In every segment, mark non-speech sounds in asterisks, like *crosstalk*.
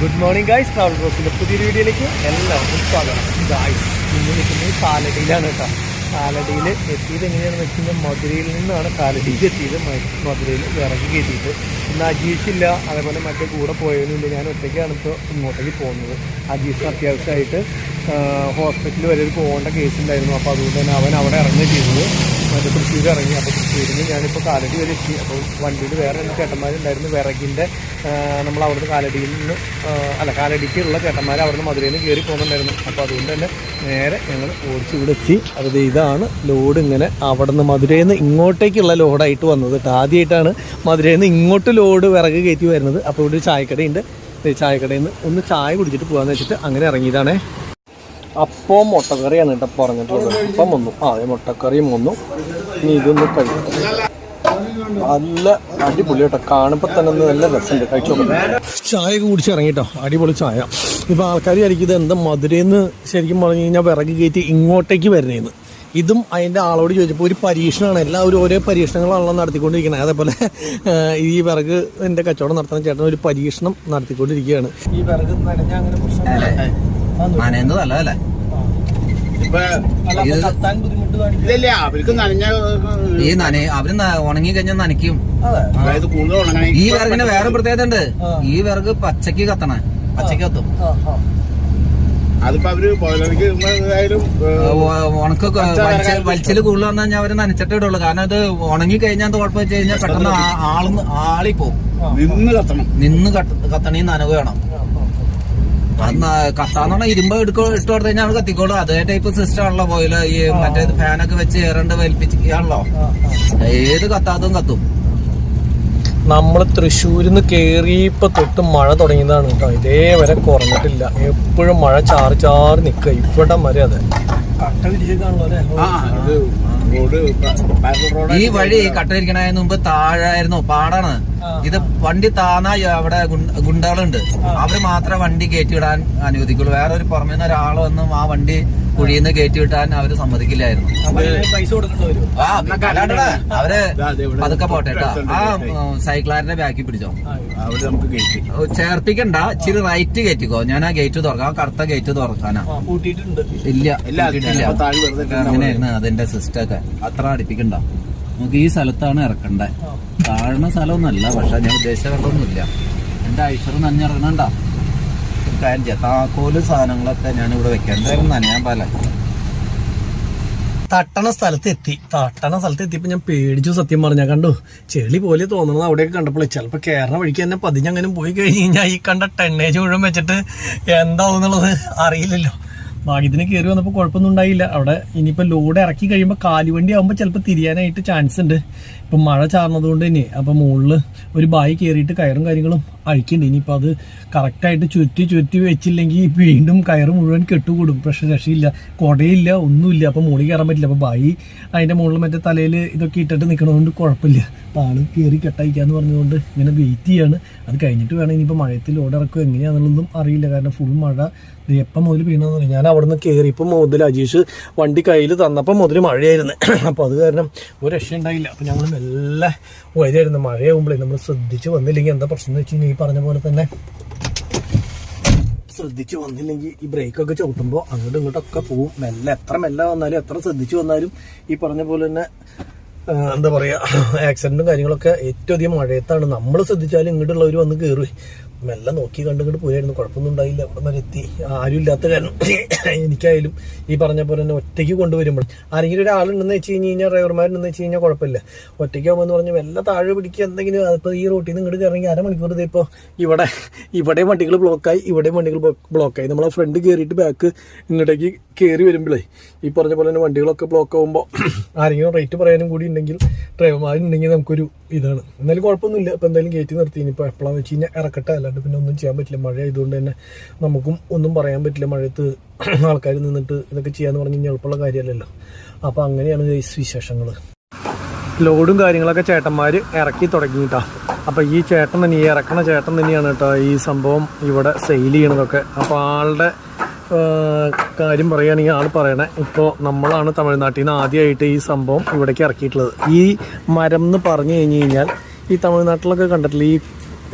Good morning guys travel ബ്രോസിന്റെ പുതിയൊരു വീഡിയോയിലേക്ക് എല്ലാവർക്കും സ്വാഗതം. ഗായ്സ് ഇന്ന് നിൽക്കുന്നത് കാലടിയിലാണ് കേട്ടോ. കാലടിയിൽ എത്തിയത് എങ്ങനെയാണെന്ന് വെച്ച് കഴിഞ്ഞാൽ മധുരയിൽ നിന്നാണ് കാലടിയിൽ എത്തിയത്. മധുരയിൽ ഇറങ്ങി കയറ്റിയിട്ട് ഇന്ന് അജീഷില്ല. അതേപോലെ മറ്റേ കൂടെ പോയവനുമില്ല ഞാൻ ഒറ്റയ്ക്കാണ് ഇപ്പോൾ ഇങ്ങോട്ടേക്ക് പോകുന്നത്. അജീഷിന് അത്യാവശ്യമായിട്ട് ഹോസ്പിറ്റലിൽ വരെ ഒരു പോകേണ്ട കേസ് ഉണ്ടായിരുന്നു. അപ്പോൾ അതുകൊണ്ട് തന്നെ അവൻ അവിടെ ഇറങ്ങി ചെയ്തത്. മറ്റേ തൃശ്ശൂർ ഇറങ്ങി. അപ്പോൾ തൃശ്ശൂരിൽ നിന്ന് ഞാനിപ്പോൾ കാലടി വരെ എത്തി. അപ്പോൾ വണ്ടിയിൽ വേറെ രണ്ട് ചേട്ടന്മാരുണ്ടായിരുന്നു. വിറകിന്റെ നമ്മൾ അവിടുന്ന് കാലടിയിൽ നിന്ന് അല്ല കാലടിക്കുള്ള ചേട്ടന്മാർ അവിടുന്ന് മധുരയിൽ നിന്ന് കയറി പോകുന്നുണ്ടായിരുന്നു. അപ്പോൾ അതുകൊണ്ട് തന്നെ നേരെ ഞങ്ങൾ ഓടിച്ച് ഇവിടെ എത്തി. അത് ഇതാണ് ലോഡ് ഇങ്ങനെ അവിടുന്ന് മധുരയിൽ നിന്ന് ഇങ്ങോട്ടേക്കുള്ള ലോഡായിട്ട് വന്നത് കേട്ടോ. ആദ്യമായിട്ടാണ് മധുരയിൽ നിന്ന് ഇങ്ങോട്ട് ലോഡ് വിറക് കയറ്റി വരുന്നത്. അപ്പോൾ ഇവിടെ ഒരു ചായക്കടയുണ്ട്. ചായക്കടയിൽ നിന്ന് ഒന്ന് ചായ കുടിച്ചിട്ട് പോകാമെന്ന് വെച്ചിട്ട് അങ്ങനെ ഇറങ്ങിയതാണേ. അപ്പം മുട്ടക്കറിയാണ് കേട്ടോ പറഞ്ഞിട്ടുള്ളത്. അപ്പം വന്നു. ആ മുട്ടക്കറിയും വന്നു. ഇനി ഇതൊന്ന് കഴിക്കട്ടെ നല്ല അടിപൊളി കേട്ടോ. കാണുമ്പോൾ തന്നെ നല്ല രസമുണ്ട്. കഴിച്ചു ചായ ഒക്കെ കുടിച്ച് അടിപൊളി ചായ. ഇപ്പം ആൾക്കാർ വിചാരിക്കും ഇത് എന്താ മധുരയെന്ന് ശരിക്കും പറഞ്ഞു കഴിഞ്ഞാൽ വിറക് കയറ്റി ഇങ്ങോട്ടേക്ക് വരണേന്ന്. ഇതും അതിന്റെ ആളോട് ചോദിച്ചപ്പോൾ ഒരു പരീക്ഷണമാണ് എല്ലാവരും ഓരോ പരീക്ഷണങ്ങളാണല്ലോ നടത്തിക്കൊണ്ടിരിക്കുന്നത് അതേപോലെ ഈ വിറക് എന്റെ കച്ചവടം നടത്തുന്ന ചേട്ടൻ ഒരു പരീക്ഷണം നടത്തിക്കൊണ്ടിരിക്കുകയാണ്. ഈ വിറക് നനഞ്ഞ അങ്ങനെ പ്രശ്നം നനയുന്നതല്ല അല്ലേ ഇപ്പൊ ഇത് കത്താൻ ബുദ്ധിമുട്ട് കാണിക്കും. ഇല്ലല്ല അവർക്ക് നനഞ്ഞ ഈ നന അവർ ഉണങ്ങി കഴിഞ്ഞാൽ നനയ്ക്കും. അതായത് കൂടുതൽ ഉണങ്ങണേ ഈ വിറകിന് വേറെ പ്രത്യേകത ഉണ്ട്. ഈ വിറക് പച്ചക്ക് കത്തണ. പച്ചക്ക് കത്തും. അതിപ്പോ അവർ ബോയിലർക്ക് ഏതായാലും ഉണക്ക് വലിച്ചിൽ കൂടുതൽ വന്നു കഴിഞ്ഞാൽ അവർ നനച്ചിട്ടേ ഇടുള്ളൂ. കാരണം അത് ഉണങ്ങി കഴിഞ്ഞാൽ കുഴപ്പം വെച്ച് കഴിഞ്ഞാൽ പെട്ടെന്ന് ആളും പോകും നിന്ന് കത്തണം. നിന്ന് കത്ത- കത്തണീ നനവ് വേണം. കത്താന്ന് പറഞ്ഞാൽ ഇരുമ്പ് എടുക്കോ ഇട്ട് കൊടുത്തു കഴിഞ്ഞാൽ കത്തിക്കോളൂ. അതേ ടൈപ്പ് സിസ്റ്റം ആണല്ലോ പോയിൽ ഈ മറ്റേ ഫാനൊക്കെ വെച്ച് ഏറണ്ട് വലിപ്പിച്ചാണല്ലോ ഏത് കത്താത്തും കത്തും. നമ്മൾ തൃശ്ശൂരിൽ നിന്ന് ഇപ്പൊ തൊട്ട് മഴ തുടങ്ങിയതാണ് കേട്ടോ. ഇതേവരെ കുറഞ്ഞിട്ടില്ല. എപ്പോഴും മഴ ചാറി ചാറി നിൽക്കുക ഇവിടെ വരെ അതെ. ഈ വഴി കട്ടയിരിക്കണതിന് മുമ്പ് താഴായിരുന്നു പാടാണ് ഇത് വണ്ടി താന്നാ അവിടെ ഗുണ്ടകളുണ്ട്. അവർ മാത്രമേ വണ്ടി കയറ്റി വിടാൻ അനുവദിക്കുള്ളൂ. വേറെ ഒരു പുറമേ നിന്ന് ഒരാൾ വന്നും ആ വണ്ടി കുഴിയിൽ നിന്ന് കയറ്റിവിട്ടാൻ അവർ സമ്മതിക്കില്ലായിരുന്നു. ആ അല്ലാണ്ടടാ, അവർ അതൊക്കെ ദേ പതുക്കെ പോട്ടെ കേട്ടോ. ആ. ബാക്കി സൈക്കിളാറിന്റെ ബാക്കിൽ പിടിച്ചോ ചേർപ്പിക്കണ്ട ഇച്ചിരി റൈറ്റ് കയറ്റിക്കോ. ഞാൻ ആ ഗേറ്റ് തുറക്കാം. കറുത്ത ഗേറ്റ് തുറക്കാനാ. ഇല്ല ഇല്ല. അങ്ങനെയായിരുന്നു അതിന്റെ സിസ്റ്റം ഒക്കെ. അത്ര അടുപ്പിക്കണ്ട. നമുക്ക് ഈ സ്ഥലത്താണ് ഇറക്കണ്ടേ. താഴ്ന്ന സ്ഥലമൊന്നല്ല പക്ഷെ ഞാൻ ഉദ്ദേശിച്ച വെള്ളമൊന്നുമില്ല. എന്റെ ഐശ്വർ നനഞ്ഞിറങ്ങണ്ട ഒരു കാര്യം ചെയ്യാം. താക്കോൽ സാധനങ്ങളൊക്കെ ഞാൻ ഇവിടെ വെക്കാം. എന്തായാലും നനയാൻ പാല തട്ടണ സ്ഥലത്ത് എത്തി. തട്ടണ സ്ഥലത്ത് എത്തിയപ്പോൾ ഞാൻ പേടിച്ചു സത്യം പറഞ്ഞാ. കണ്ടു? ചെളി പോലെ തോന്നുന്നത് അവിടെയൊക്കെ കണ്ടപ്പോൾ ചിലപ്പോൾ കയറണ വഴിക്ക് തന്നെ പതിഞ്ഞങ്ങനെ പോയി കഴിഞ്ഞ് കഴിഞ്ഞാൽ ഈ കണ്ട ടെണ്ണേജ് മുഴുവൻ വെച്ചിട്ട് എന്താവും എന്നുള്ളത് അറിയില്ലല്ലോ. ഭാഗ്യത്തിന് കയറി വന്നപ്പോൾ കുഴപ്പമൊന്നും ഉണ്ടായില്ല. അവിടെ ഇനിയിപ്പോൾ ലോഡ് ഇറക്കി കഴിയുമ്പോൾ കാലുവണ്ടി ആകുമ്പോൾ ചിലപ്പോൾ തിരിയാനായിട്ട് ചാൻസ് ഉണ്ട്. ഇപ്പം മഴ ചാർന്നതുകൊണ്ട് തന്നെ അപ്പം മുകളിൽ ഒരു ബായി കയറിയിട്ട് കയറും കാര്യങ്ങളും അഴിക്കുന്നുണ്ട് ഇനിയിപ്പോൾ അത് കറക്റ്റായിട്ട് ചുറ്റി ചുറ്റി വെച്ചില്ലെങ്കിൽ വീണ്ടും കയറ് മുഴുവൻ കെട്ടുകൂടും. പക്ഷെ രക്ഷയില്ല. കുടയില്ല ഒന്നുമില്ല. അപ്പം മുകളിൽ കയറാൻ പറ്റില്ല. അപ്പോൾ ബായി അതിന്റെ മുകളിൽ മറ്റേ തലയിൽ ഇതൊക്കെ ഇട്ടിട്ട് നിൽക്കണതുകൊണ്ട് കുഴപ്പമില്ല. അപ്പോൾ ആൾ കയറി കെട്ടയക്കാന്ന് പറഞ്ഞതുകൊണ്ട് ഇങ്ങനെ വെയിറ്റ് ചെയ്യാണ്. അത് കഴിഞ്ഞിട്ട് വേണം ഇനിയിപ്പോൾ മഴയത്തിൽ ഓടിറക്കും ഇറക്കുക എങ്ങനെയാണെന്നുള്ളതും അറിയില്ല. കാരണം ഫുൾ മഴ. എപ്പം മുതൽ വീണെന്ന് പറഞ്ഞു ഞാൻ അവിടെ നിന്ന് കയറിയപ്പോൾ മുതൽ അജീഷ് വണ്ടി കയ്യിൽ തന്നപ്പോൾ മുതൽ മഴയായിരുന്നു. *clears throat* അപ്പോൾ അത് കാരണം ഒരു രക്ഷ ഉണ്ടായില്ല അപ്പോൾ ഞങ്ങൾ മെല്ലെ വരികയായിരുന്നു മഴയാകുമ്പോഴേ നമ്മൾ ശ്രദ്ധിച്ച് വന്നില്ലെങ്കിൽ എന്താ പ്രശ്നം എന്ന് വെച്ച് കഴിഞ്ഞാൽ ഈ പറഞ്ഞ പോലെ തന്നെ ശ്രദ്ധിച്ച് വന്നില്ലെങ്കിൽ ഈ ബ്രേക്കൊക്കെ ചവിട്ടുമ്പോൾ അങ്ങോട്ടും ഇങ്ങോട്ടൊക്കെ പോവും. മെല്ലെ എത്ര മെല്ലെ വന്നാലും എത്ര ശ്രദ്ധിച്ച് വന്നാലും ഈ പറഞ്ഞ പോലെ തന്നെ എന്താ പറയുക ആക്സിഡന്റും കാര്യങ്ങളൊക്കെ ഏറ്റവും അധികം മഴയത്താണ്. നമ്മൾ ശ്രദ്ധിച്ചാലും ഇങ്ങോട്ടുള്ളവർ വന്ന് കയറി മെല്ലെ നോക്കി കണ്ട് ഇങ്ങോട്ട് പോയായിരുന്നു കുഴപ്പമൊന്നും ഉണ്ടായില്ല. അവിടെ വരെ എത്തി. ആരും ഇല്ലാത്ത കാരണം *coughs* എനിക്കായാലും ഈ പറഞ്ഞ പോലെ തന്നെ ഒറ്റയ്ക്ക് കൊണ്ടുവരുമ്പോൾ ആരെങ്കിലും ഒരാളുണ്ടെന്ന് വെച്ച് കഴിഞ്ഞ് കഴിഞ്ഞാൽ ഡ്രൈവർമാരുണ്ടെന്ന് വെച്ച് കഴിഞ്ഞാൽ കുഴപ്പമില്ല. ഒറ്റയ്ക്കാകുമ്പോൾ പറഞ്ഞ് വല്ല താഴെ പിടിക്കുക എന്തെങ്കിലും അതിപ്പോൾ ഈ റോട്ടിൽ നിന്ന് ഇങ്ങോട്ട് കയറണമെങ്കിൽ അരമണിക്കൂർ ഇത് ഇപ്പോൾ ഇവിടെ *coughs* ഇവിടെ വണ്ടികൾ ബ്ലോക്കായി ഇവിടെ വണ്ടികൾ ബ്ലോക്കായി നമ്മളെ ഫ്രണ്ട് കയറിയിട്ട് ബാക്ക് ഇങ്ങോട്ടേക്ക് കയറി വരുമ്പോഴേ ഈ പറഞ്ഞ പോലെ തന്നെ വണ്ടികളൊക്കെ ബ്ലോക്ക് ആകുമ്പോൾ *coughs* ആരെങ്കിലും റേറ്റ് പറയാനും കൂടി ഉണ്ടെങ്കിൽ ഡ്രൈവർമാരുണ്ടെങ്കിൽ നമുക്കൊരു ഇതാണ്. എന്നാലും കുഴപ്പമൊന്നുമില്ല. ഇപ്പോൾ എന്തായാലും കയറ്റി നിർത്തി. ഇനിയിപ്പോൾ എപ്പോഴാണെന്ന് വെച്ച് കഴിഞ്ഞാൽ ഇറക്കട്ടെ. അല്ലാണ്ട് പിന്നെ ഒന്നും ചെയ്യാൻ പറ്റില്ല. മഴ ആയതുകൊണ്ട് തന്നെ നമുക്കും ഒന്നും പറയാൻ പറ്റില്ല. മഴയത്ത് *clears throat* ആൾക്കാർ നിന്നിട്ട് ഇതൊക്കെ ചെയ്യാന്ന് പറഞ്ഞു കഴിഞ്ഞാൽ എളുപ്പമുള്ള കാര്യമല്ലല്ലോ. അപ്പോൾ അങ്ങനെയാണ് ഗൈസ് വിശേഷങ്ങൾ ലോഡും കാര്യങ്ങളൊക്കെ ചേട്ടന്മാര് ഇറക്കി തുടങ്ങിയിട്ടാ. അപ്പോൾ ഈ ചേട്ടൻ തന്നെ ഈ ഇറക്കണ ചേട്ടൻ തന്നെയാണ് കേട്ടോ ഈ സംഭവം ഇവിടെ സെയിൽ ചെയ്യണതൊക്കെ. അപ്പോൾ ആളുടെ കാര്യം പറയുകയാണെങ്കിൽ ആൾ പറയണേ ഇപ്പോൾ നമ്മളാണ് തമിഴ്നാട്ടിൽ നിന്ന് ആദ്യമായിട്ട് ഈ സംഭവം ഇവിടേക്ക് ഇറക്കിയിട്ടുള്ളത്. ഈ മരം എന്ന് പറഞ്ഞു കഴിഞ്ഞ് കഴിഞ്ഞാൽ ഈ തമിഴ്നാട്ടിലൊക്കെ കണ്ടിട്ടില്ല ഈ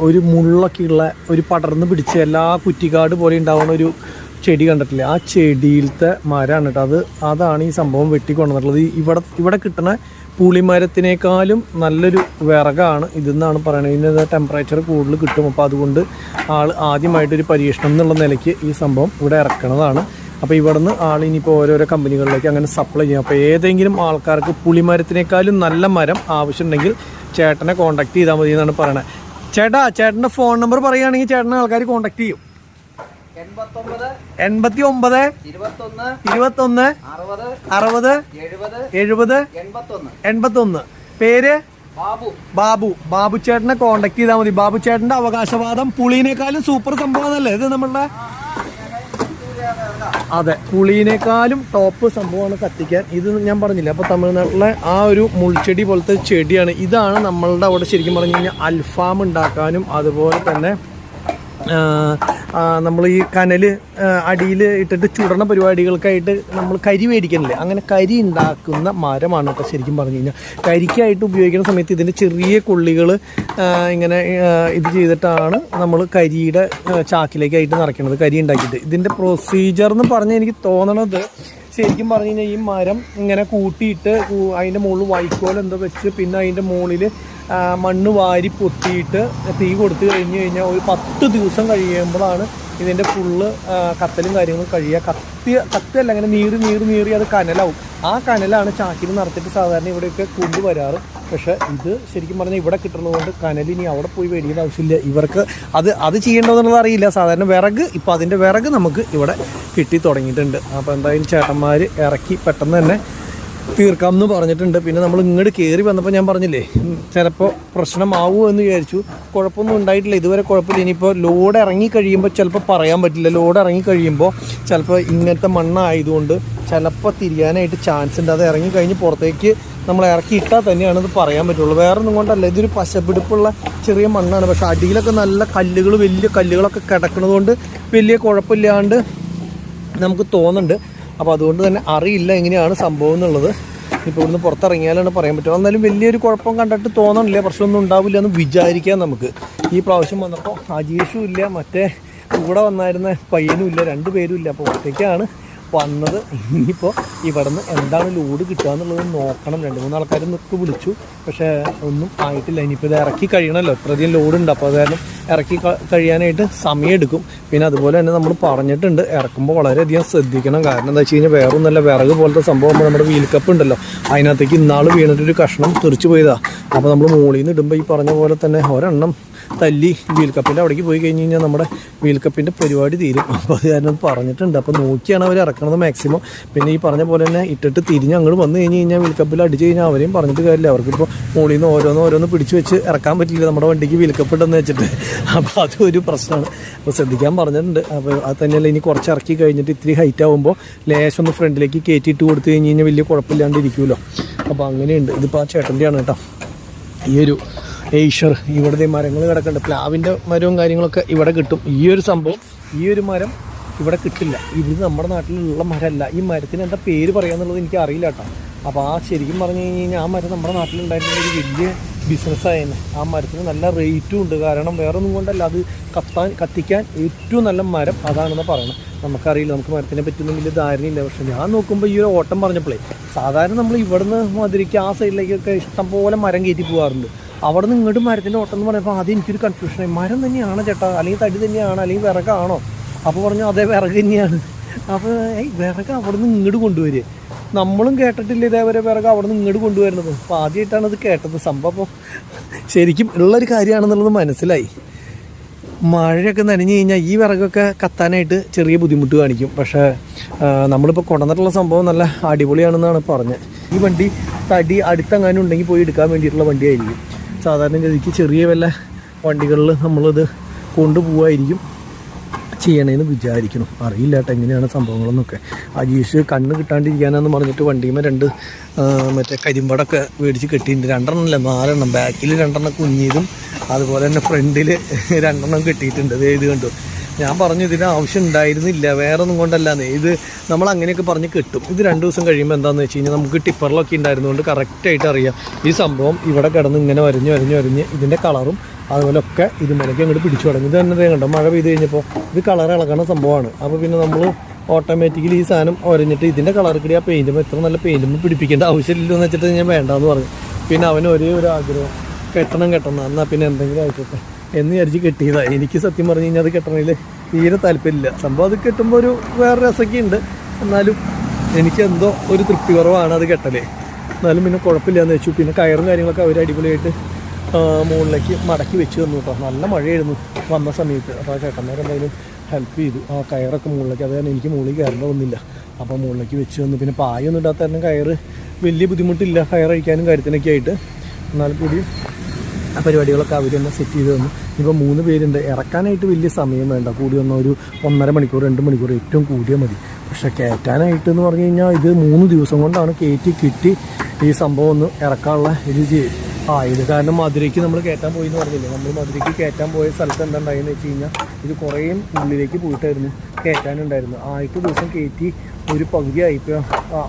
ഒരു മുള്ളൊക്കെ ഉള്ള ഒരു പടർന്ന് പിടിച്ച് എല്ലാ കുറ്റിക്കാട് പോലെ ഉണ്ടാവുന്ന ഒരു ചെടി കണ്ടിട്ടില്ല? ആ ചെടിയിലത്തെ മരമാണ് കേട്ടോ അത്. അതാണ് ഈ സംഭവം വെട്ടിക്കൊണ്ടുവന്നിട്ടുള്ളത്. ഇവിടെ ഇവിടെ കിട്ടുന്ന പുളിമരത്തിനേക്കാളും നല്ലൊരു വിറകാണ് ഇതെന്നാണ് പറയുന്നത്. ഇതിന്റെ ടെമ്പറേച്ചർ കൂടുതൽ കിട്ടും. അപ്പോൾ അതുകൊണ്ട് ആൾ ആദ്യമായിട്ടൊരു പരീക്ഷണം എന്നുള്ള നിലയ്ക്ക് ഈ സംഭവം ഇവിടെ ഇറക്കണതാണ് അപ്പോൾ ഇവിടെ നിന്ന് ആൾ ഇനിയിപ്പോൾ ഓരോരോ കമ്പനികളിലേക്ക് അങ്ങനെ സപ്ലൈ ചെയ്യും. അപ്പോൾ ഏതെങ്കിലും ആൾക്കാർക്ക് പുളിമരത്തിനേക്കാളും നല്ല മരം ആവശ്യമുണ്ടെങ്കിൽ ചേട്ടനെ കോൺടാക്ട് ചെയ്താൽ മതി എന്നാണ് പറയണത് ചേട്ടാ ചേട്ടന്റെ ഫോൺ നമ്പർ പറയുകയാണെങ്കിൽ ചേട്ടനെ ആൾക്കാർ കോൺടാക്ട് ചെയ്യും. എൺപത്തി ഒമ്പത് ഇരുപത്തൊന്ന് അറുപത് എഴുപത് എൺപത്തി എൺപത്തൊന്ന് പേര്? ബാബു. ബാബു. ബാബു ചേട്ടനെ കോണ്ടാക്ട് ചെയ്താൽ മതി. ബാബു ചേട്ടന്റെ അവകാശവാദം പുളീനേക്കാളും സൂപ്പർ സംഭവം അല്ലേ ഇത് നമ്മളുടെ അതെ പുളിയിനേക്കാളും ടോപ്പ് സംഭവമാണ് കത്തിക്കാൻ. ഇത് ഞാൻ പറഞ്ഞില്ല അപ്പോൾ തമിഴ്നാട്ടിലെ ആ ഒരു മുൾച്ചെടി പോലത്തെ ചെടിയാണ്. ഇതാണ് നമ്മളുടെ അവിടെ ശരിക്കും പറഞ്ഞു കഴിഞ്ഞാൽ അൽഫാം ഉണ്ടാക്കാനും അതുപോലെ തന്നെ നമ്മൾ ഈ കനൽ അടിയിൽ ഇട്ടിട്ട് ചുടണ പരിപാടികൾക്കായിട്ട് നമ്മൾ കരി മേടിക്കണില്ലേ അങ്ങനെ കരി ഉണ്ടാക്കുന്ന മരമാണ് കേട്ടോ ശരിക്കും പറഞ്ഞു കഴിഞ്ഞാൽ കരിക്കായിട്ട് ഉപയോഗിക്കുന്ന സമയത്ത് ഇതിന്റെ ചെറിയ കൊള്ളികൾ ഇങ്ങനെ ഇത് ചെയ്തിട്ടാണ് നമ്മൾ കരിയുടെ ചാക്കിലേക്കായിട്ട് നിറയ്ക്കുന്നത് കരി ഉണ്ടാക്കിയിട്ട് ഇതിന്റെ പ്രൊസീജിയർ എന്ന് പറഞ്ഞാൽ എനിക്ക് തോന്നണത് ശരിക്കും പറഞ്ഞു കഴിഞ്ഞാൽ ഈ മരം ഇങ്ങനെ കൂട്ടിയിട്ട് അതിന്റെ മുകളിൽ വൈക്കോൽ എന്തോ വെച്ച് പിന്നെ അതിന്റെ മുകളിൽ മണ്ണ് വാരി പൊത്തിയിട്ട് തീ കൊടുത്തു കഴിഞ്ഞ് കഴിഞ്ഞാൽ ഒരു പത്ത് ദിവസം കഴിയുമ്പോഴാണ് ഇതിന്റെ ഫുള്ള് കത്തലും കാര്യങ്ങളും കഴിയുക. കത്തി കത്തിയല്ല അങ്ങനെ നീറി നീറി നീറി അത് കനലാവും. ആ കനലാണ് ചാക്കിൽ നടത്തിയിട്ട് സാധാരണ ഇവിടെയൊക്കെ കൊണ്ടുവരാറ് പക്ഷേ ഇത് ശരിക്കും പറഞ്ഞാൽ ഇവിടെ കിട്ടുന്നതുകൊണ്ട് കനലിനി അവിടെ പോയി മേടിക്കേണ്ട ആവശ്യമില്ല. ഇവർക്ക് അത് അത് ചെയ്യേണ്ടതെന്നുള്ളത് അറിയില്ല. സാധാരണ വിറക് ഇപ്പോൾ അതിന്റെ വിറക് നമുക്ക് ഇവിടെ കിട്ടി തുടങ്ങിയിട്ടുണ്ട്. അപ്പോൾ എന്തായാലും ചേട്ടന്മാർ ഇറക്കി പെട്ടെന്ന് തന്നെ തീർക്കാം എന്ന് പറഞ്ഞിട്ടുണ്ട്. പിന്നെ നമ്മൾ ഇങ്ങോട്ട് കയറി വന്നപ്പോൾ ഞാൻ പറഞ്ഞില്ലേ ചിലപ്പോൾ പ്രശ്നമാവുമോ എന്ന് വിചാരിച്ചു. കുഴപ്പമൊന്നും ഉണ്ടായിട്ടില്ല. ഇതുവരെ കുഴപ്പമില്ല. ഇനിയിപ്പോൾ ലോഡ് ഇറങ്ങി കഴിയുമ്പോൾ ചിലപ്പോൾ പറയാൻ പറ്റില്ല. ലോഡ് ഇറങ്ങി കഴിയുമ്പോൾ ചിലപ്പോൾ ഇങ്ങനത്തെ മണ്ണായതുകൊണ്ട് ചിലപ്പോൾ തിരിയാനായിട്ട് ചാൻസ് ഉണ്ട്. അത് ഇറങ്ങി കഴിഞ്ഞ് പുറത്തേക്ക് നമ്മൾ ഇറക്കി ഇട്ടാൽ തന്നെയാണ് ഇത് പറയാൻ പറ്റുള്ളൂ. വേറെ ഒന്നും കൊണ്ടല്ല. ഇതൊരു പശപിടിപ്പുള്ള ചെറിയ മണ്ണാണ്. പക്ഷേ അടിയിലൊക്കെ നല്ല കല്ലുകൾ വലിയ കല്ലുകളൊക്കെ കിടക്കുന്നതുകൊണ്ട് വലിയ കുഴപ്പമില്ലാണ്ട് നമുക്ക് തോന്നുന്നുണ്ട്. അപ്പോൾ അതുകൊണ്ട് തന്നെ അറിയില്ല എങ്ങനെയാണ് സംഭവം എന്നുള്ളത്. ഇപ്പോൾ ഇവിടുന്ന് പുറത്തിറങ്ങിയാലാണ് പറയാൻ പറ്റുക. എന്നാലും വലിയൊരു കുഴപ്പം കണ്ടിട്ട് തോന്നണില്ല. പ്രശ്നമൊന്നും ഉണ്ടാവില്ല എന്ന് വിചാരിക്കാം നമുക്ക്. ഈ പ്രാവശ്യം വന്നപ്പോൾ അജീഷും ഇല്ല മറ്റേ കൂടെ വന്നായിരുന്ന പയ്യനും ഇല്ല രണ്ട് പേരും ഇല്ല. അപ്പോൾ ഒറ്റയ്ക്കാണ്. വന്നത്. ഇനിയിപ്പോൾ ഇവിടുന്ന് എന്താണ് ലോഡ് കിട്ടുക എന്നുള്ളത് നോക്കണം. രണ്ട് മൂന്ന് ആൾക്കാർ നിൽക്ക് വിളിച്ചു. പക്ഷേ ഒന്നും ആയിട്ടില്ല. ഇനിയിപ്പോൾ ഇത് ഇറക്കി കഴിയണമല്ലോ ഇത്രയധികം ലോഡ് ഉണ്ട്. അപ്പോൾ അത് കാരണം ഇറക്കി കഴിയാനായിട്ട് സമയമെടുക്കും പിന്നെ അതുപോലെ തന്നെ നമ്മൾ പറഞ്ഞിട്ടുണ്ട് ഇറക്കുമ്പോൾ വളരെയധികം ശ്രദ്ധിക്കണം. കാരണം എന്താ വെച്ച് കഴിഞ്ഞാൽ വേറെ ഒന്നല്ല വിറക് പോലത്തെ സംഭവം നമ്മുടെ വീൽ കപ്പ് ഉണ്ടല്ലോ. അതിനകത്തേക്ക് ഇന്നാൾ വീണിട്ടൊരു കഷ്ണം തെറിച്ചു പോയതാണ് അപ്പോൾ നമ്മൾ മുകളിൽ നിന്ന് ഇടുമ്പോൾ ഈ പറഞ്ഞ പോലെ തന്നെ ഒരെണ്ണം തല്ലി വീൽ കപ്പിന്റെ അവിടേക്ക് പോയി കഴിഞ്ഞ് കഴിഞ്ഞാൽ നമ്മുടെ വീൽ കപ്പിന്റെ പരിപാടി തീരും. അപ്പോൾ അത് കാരണം പറഞ്ഞിട്ടുണ്ട്. അപ്പോൾ നോക്കിയാണ് അവർ ഇറക്കണത് മാക്സിമം പിന്നെ ഈ പറഞ്ഞ പോലെ തന്നെ ഇട്ടിട്ട് തിരിഞ്ഞ് അങ്ങോട്ട് വന്നു കഴിഞ്ഞ് കഴിഞ്ഞാൽ വീൽ കപ്പിൽ അടിച്ച് കഴിഞ്ഞാൽ അവരെയും പറഞ്ഞിട്ട് കാര്യമില്ല. അവർക്കിപ്പോൾ മുകളിൽ നിന്ന് ഓരോന്ന് ഓരോന്ന് പിടിച്ച് വെച്ച് ഇറക്കാൻ പറ്റില്ല. നമ്മുടെ വണ്ടിക്ക് വീൽ കപ്പ് ഇട്ടെന്ന് വെച്ചിട്ട്. അപ്പോൾ ഒരു പ്രശ്നമാണ്. അപ്പോൾ ശ്രദ്ധിക്കാൻ പറഞ്ഞിട്ടുണ്ട്. അപ്പോൾ അത് തന്നെയല്ല ഇനി കുറച്ച് ഇറക്കി കഴിഞ്ഞിട്ട് ഇത്തിരി ഹൈറ്റ് ആകുമ്പോൾ ലേശം ഒന്ന് ഫ്രണ്ടിലേക്ക് കയറ്റിയിട്ട് കൊടുത്തു കഴിഞ്ഞ് കഴിഞ്ഞാൽ വലിയ കുഴപ്പമില്ലാണ്ട് ഇരിക്കുമല്ലോ അപ്പോൾ അങ്ങനെയുണ്ട്. ഇതിപ്പോൾ ആ ചേട്ടന്റെയാണ് കേട്ടോ. ഈ ഒരു ഏഷ്യർ ഇവിടുത്തെ മരങ്ങൾ കിടക്കുന്നുണ്ട്. പ്ലാവിന്റെ മരവും കാര്യങ്ങളൊക്കെ ഇവിടെ കിട്ടും. ഈ ഒരു സംഭവം ഈ ഒരു മരം ഇവിടെ കിട്ടില്ല. ഇത് നമ്മുടെ നാട്ടിലുള്ള മരമല്ല. ഈ മരത്തിന് എന്താ പേര് പറയാന്നുള്ളത് എനിക്ക് അറിയില്ല കേട്ടോ. അപ്പോൾ ആ ശരിക്കും പറഞ്ഞു കഴിഞ്ഞ് കഴിഞ്ഞാൽ ആ മരം നമ്മുടെ നാട്ടിലുണ്ടായിരുന്ന ഒരു വലിയ ബിസിനസ്സായിരുന്നു ആ മരത്തിന് നല്ല റേറ്റും ഉണ്ട്. കാരണം വേറെ ഒന്നും കൊണ്ടല്ല അത് കത്താൻ കത്തിക്കാൻ ഏറ്റവും നല്ല മരം അതാണെന്ന് പറയണം നമുക്കറിയില്ല നമുക്ക് മരത്തിനെ പറ്റിയൊന്നും വലിയ ധാരണയില്ല. പക്ഷെ ഞാൻ നോക്കുമ്പോൾ ഈ ഒരു ഓട്ടം പറഞ്ഞപ്പോഴേ സാധാരണ നമ്മൾ ഇവിടുന്ന് മധുരയ്ക്ക് ആ സൈഡിലേക്കൊക്കെ ഇഷ്ടംപോലെ മരം കയറ്റി പോകാറുണ്ട് അവിടെ നിന്ന് ഇങ്ങോട്ട് മരത്തിന്റെ ഓട്ടം എന്ന് പറയുമ്പോൾ ആദ്യം എനിക്കൊരു കൺഫ്യൂഷനായി മരം തന്നെയാണ് ചേട്ടാ. അല്ലെങ്കിൽ തടി തന്നെയാണ് അല്ലെങ്കിൽ വിറകാണോ? അപ്പോൾ പറഞ്ഞു അതേ വിറക് തന്നെയാണ്. അപ്പോൾ ഏയ് വിറക് അവിടെ നിന്ന് ഇങ്ങോട്ട് കൊണ്ടുവരിക നമ്മളും കേട്ടിട്ടില്ല ഇതേവരെ വിറക് അവിടെ നിന്ന് ഇങ്ങോട്ട് കൊണ്ടുവരുന്നത്? അപ്പോൾ ആദ്യമായിട്ടാണ് ഇത് കേട്ടത് സംഭവം. ശരിക്കും ഉള്ളൊരു കാര്യമാണെന്നുള്ളത് മനസ്സിലായി. മഴയൊക്കെ നനഞ്ഞു കഴിഞ്ഞാൽ ഈ വിറകൊക്കെ കത്താനായിട്ട് ചെറിയ ബുദ്ധിമുട്ട് കാണിക്കും. പക്ഷേ നമ്മളിപ്പോൾ കൊണ്ടുവന്നിട്ടുള്ള സംഭവം നല്ല അടിപൊളിയാണെന്നാണ് പറഞ്ഞത്. ഈ വണ്ടി തടി അടുത്തെങ്ങാനും ഉണ്ടെങ്കിൽ പോയി എടുക്കാൻ വേണ്ടിയിട്ടുള്ള വണ്ടിയായിരിക്കും. സാധാരണ ഗതിക്ക് ചെറിയ വല്ല വണ്ടികളിൽ നമ്മളിത് കൊണ്ടുപോവായിരിക്കും ചെയ്യണേന്ന് വിചാരിക്കണം അറിയില്ല കേട്ടോ എങ്ങനെയാണ് സംഭവങ്ങളെന്നൊക്കെ. അജീഷ് കണ്ണ് കിട്ടാണ്ടിരിക്കാനാന്ന് പറഞ്ഞിട്ട് വണ്ടിയുമേ രണ്ട് മറ്റേ കരിമ്പടൊക്കെ മേടിച്ച് കെട്ടിയിട്ടുണ്ട്. രണ്ടെണ്ണം അല്ല നാലെണ്ണം. ബാക്കിൽ രണ്ടെണ്ണം കുഞ്ഞിയതും അതുപോലെ തന്നെ ഫ്രണ്ടിൽ രണ്ടെണ്ണം കെട്ടിയിട്ടുണ്ട്. ദേ ഇത് കണ്ടു? ഞാൻ പറഞ്ഞു ഇതിന് ആവശ്യം ഉണ്ടായിരുന്നില്ല വേറെ ഒന്നും കൊണ്ടല്ലാന്നേ. ഇത് നമ്മൾ അങ്ങനെയൊക്കെ പറഞ്ഞ് കിട്ടും. ഇത് രണ്ട് ദിവസം കഴിയുമ്പോൾ എന്താണെന്ന് വെച്ച് കഴിഞ്ഞാൽ നമുക്ക് ടിപ്പറിലൊക്കെ ഉണ്ടായിരുന്നുകൊണ്ട് കറക്റ്റായിട്ട് അറിയാം. ഈ സംഭവം ഇവിടെ കിടന്ന് ഇങ്ങനെ വരഞ്ഞ് വരഞ്ഞ് വരഞ്ഞ് ഇതിന്റെ കളറും അതുപോലെ ഒക്കെ ഇത് മലയ്ക്ക് അങ്ങോട്ട് പിടിച്ചു തുടങ്ങി. ഇത് തന്നെ കണ്ടോ മഴ പെയ്ത് കഴിഞ്ഞപ്പോൾ ഇത് കളർ ഇളകണ സംഭവമാണ്. അപ്പോൾ പിന്നെ നമ്മൾ ഓട്ടോമാറ്റിക്കലി ഈ സാധനം ഒരഞ്ഞിട്ട് ഇതിന്റെ കളർ കൂടി ആ പെയിന്റും എത്ര നല്ല പെയിന്റും പിടിപ്പിക്കേണ്ട ആവശ്യമില്ലെന്ന് വെച്ചിട്ട് ഞാൻ വേണ്ടാന്ന് പറഞ്ഞു. പിന്നെ അവന് ഒരേ ഒരു ആഗ്രഹം. കെട്ടണം കെട്ടണം. എന്നാൽ പിന്നെ എന്തെങ്കിലും ആയിക്കോട്ടെ. എന്ന് വിചാരിച്ച് കെട്ടിയതാണ് എനിക്ക് സത്യം പറഞ്ഞു കഴിഞ്ഞാൽ അത് കെട്ടണതിൽ തീരെ താല്പര്യമില്ല. സംഭവം അത് കെട്ടുമ്പോൾ ഒരു വേറെ രസമൊക്കെ ഉണ്ട്. എന്നാലും എനിക്ക് എന്തോ ഒരു തൃപ്തി കുറവാണ് അത് കെട്ടലേ. എന്നാലും പിന്നെ കുഴപ്പമില്ല എന്ന് വെച്ചു. പിന്നെ കയറും കാര്യങ്ങളൊക്കെ അവർ അടിപൊളിയായിട്ട് മുകളിലേക്ക് മടക്കി വെച്ച് തന്നു കേട്ടോ നല്ല മഴയായിരുന്നു വന്ന സമയത്ത്. അപ്പോൾ ആ ചേട്ടന്മാർ എന്തായാലും ഹെൽപ്പ് ചെയ്തു. ആ കയറൊക്കെ മുകളിലേക്ക് അതായത് എനിക്ക് മുകളിൽ കയറേണ്ട ഒന്നില്ല അപ്പോൾ മുകളിലേക്ക് വെച്ച് തന്നു. പിന്നെ പായൊന്നും ഇടാത്ത തന്നെ കയറ് വലിയ ബുദ്ധിമുട്ടില്ല. കയറഴിക്കാനും കാര്യത്തിനൊക്കെ ആയിട്ട്. എന്നാൽ കൂടി പരിപാടികളൊക്കെ അവർ തന്നെ സെറ്റ് ചെയ്ത് തന്നു. ഇപ്പോൾ മൂന്ന് പേരുണ്ട്. ഇറക്കാനായിട്ട് വലിയ സമയം വേണ്ട. കൂടി വന്ന ഒരു ഒന്നര മണിക്കൂർ രണ്ട് മണിക്കൂർ ഏറ്റവും കൂടിയ മതി. പക്ഷേ കയറ്റാനായിട്ട് എന്ന് പറഞ്ഞു കഴിഞ്ഞാൽ ഇത് മൂന്ന് ദിവസം കൊണ്ടാണ് കയറ്റി കിട്ടി ഈ സംഭവം ഒന്ന് ഇറക്കാനുള്ള ഇത്. ആ ഇത് കാരണം മധുരയ്ക്ക് നമ്മൾ കയറ്റാൻ പോയി എന്ന് പറഞ്ഞില്ലേ? നമ്മൾ മധുരയ്ക്ക് കയറ്റാൻ പോയ സ്ഥലത്ത് എന്താ ഉണ്ടായെന്ന് വെച്ച് കഴിഞ്ഞാൽ ഇത് കുറേയും ഉള്ളിലേക്ക് പോയിട്ടായിരുന്നു. കയറ്റാനുണ്ടായിരുന്നു. ആദ്യത്തെ ദിവസം കയറ്റി ഒരു പകുതി ആയിപ്പോൾ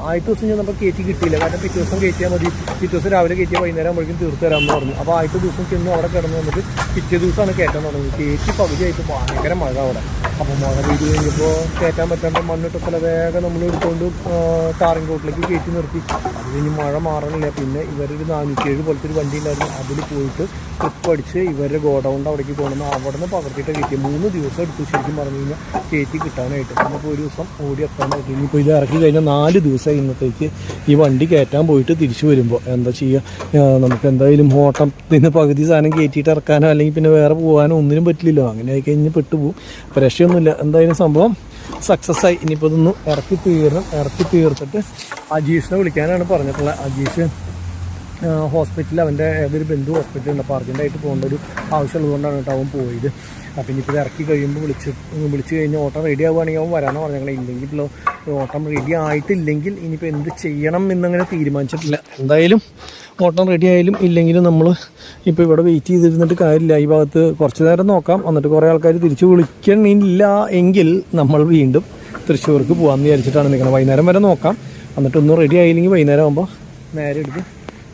ആദ്യത്തെ ദിവസം ഞാൻ നമുക്ക് കയറ്റി കിട്ടിയില്ല. കാരണം പിറ്റേ ദിവസം കയറ്റിയാൽ മതി. പിറ്റേ ദിവസം രാവിലെ കയറ്റിയാൽ വൈകുന്നേരം ആകുമ്പോഴേക്കും തീർത്ത് തരാമെന്ന് പറഞ്ഞു. അപ്പോൾ ആദ്യത്തെ ദിവസം ചെന്ന് അവിടെ കിടന്ന് വന്നിട്ട് പിറ്റേ ദിവസമാണ് കയറ്റാൻ തുടങ്ങിയത് കയറ്റി പകുതി ആയിട്ട് ഭയങ്കര മഴ അവിടെ. അപ്പോൾ മഴ പെയ്ത് കഴിഞ്ഞപ്പോൾ കയറ്റാൻ പറ്റാണ്ട് മണ്ണിട്ടൊക്കെ വേഗം നമ്മൾ എടുത്തുകൊണ്ട് ടാറിങ് റോട്ടിലേക്ക് കയറ്റി നിർത്തി. അത് കഴിഞ്ഞ് മഴ മാറണില്ല. പിന്നെ ഇവരൊരു നാനൂറ്റി ഏഴ് പോലത്തെ ഒരു വണ്ടി ഉണ്ടായിരുന്നു. അതിൽ പോയിട്ട് ട്രിപ്പ് അടിച്ച് ഇവരുടെ ഗോഡൗണ്ട് അവിടേക്ക് കൊണ്ടുവന്ന് അവിടെ നിന്ന് പകർത്തിയിട്ട് കയറ്റി മൂന്ന് ദിവസം എടുത്തു ശരിക്കും പറഞ്ഞു കഴിഞ്ഞാൽ കയറ്റി കിട്ടാനായിട്ട്. നമുക്ക് ഒരു ദിവസം ഓടി എത്താനായിട്ട് ഇനിയിപ്പോൾ ഇത് ഇറക്കി കഴിഞ്ഞാൽ നാല് ദിവസം ഇന്നത്തേക്ക് ഈ വണ്ടി കയറ്റാൻ പോയിട്ട് തിരിച്ചു വരുമ്പോൾ എന്താ ചെയ്യുക നമുക്ക് എന്തായാലും ഓട്ടത്തിന് പകുതി സാധനം കയറ്റിയിട്ട് ഇറക്കാനോ അല്ലെങ്കിൽ പിന്നെ വേറെ പോകാനോ ഒന്നിനും പറ്റില്ലല്ലോ. അങ്ങനെ ആയി കഴിഞ്ഞ് പെട്ടുപോകും. അപ്പോൾ എന്തായാലും സംഭവം സക്സസ് ആയി. ഇനിയിപ്പോൾ ഇതൊന്ന് ഇറക്കി തീരണം. ഇറക്കി തീർത്തിട്ട് അജീഷിനെ വിളിക്കാനാണ് പറഞ്ഞിട്ടുള്ളത്. അജീഷ് ഹോസ്പിറ്റലിൽ അവന്റെ ഏതൊരു ബന്ധു ഹോസ്പിറ്റലുണ്ട് അപ്പോൾ അർജന്റായിട്ട് പോകേണ്ട ഒരു ആവശ്യമുള്ളതുകൊണ്ടാണ് കേട്ടോ അവൻ പോയത്. അപ്പം ഇനിയിപ്പോൾ ഇറക്കി കഴിയുമ്പോൾ വിളിച്ച് വിളിച്ച് കഴിഞ്ഞ് ഓട്ടം റെഡി ആവുകയാണെങ്കിൽ അവൻ വരാമെന്ന് പറഞ്ഞാൽ ഇല്ലെങ്കിൽ ഓട്ടം റെഡി ആയിട്ടില്ലെങ്കിൽ ഇനിയിപ്പോൾ എന്ത് ചെയ്യണം എന്നങ്ങനെ തീരുമാനിച്ചിട്ടില്ല. എന്തായാലും ഓട്ടം റെഡി ആയാലും ഇല്ലെങ്കിലും നമ്മൾ ഇപ്പോൾ ഇവിടെ വെയിറ്റ് ചെയ്തിരുന്നിട്ട് കാര്യമില്ല. ഈ ഭാഗത്ത് കുറച്ച് നേരം നോക്കാം. എന്നിട്ട് കുറേ ആൾക്കാർ തിരിച്ച് വിളിക്കണില്ല എങ്കിൽ നമ്മൾ വീണ്ടും തൃശ്ശൂർക്ക് പോകാമെന്ന് വിചാരിച്ചിട്ടാണ് നിൽക്കുന്നത് വൈകുന്നേരം വരെ നോക്കാം. എന്നിട്ട് ഒന്നും റെഡി ആയില്ലെങ്കിൽ വൈകുന്നേരം ആകുമ്പോൾ നേരെ എടുത്ത്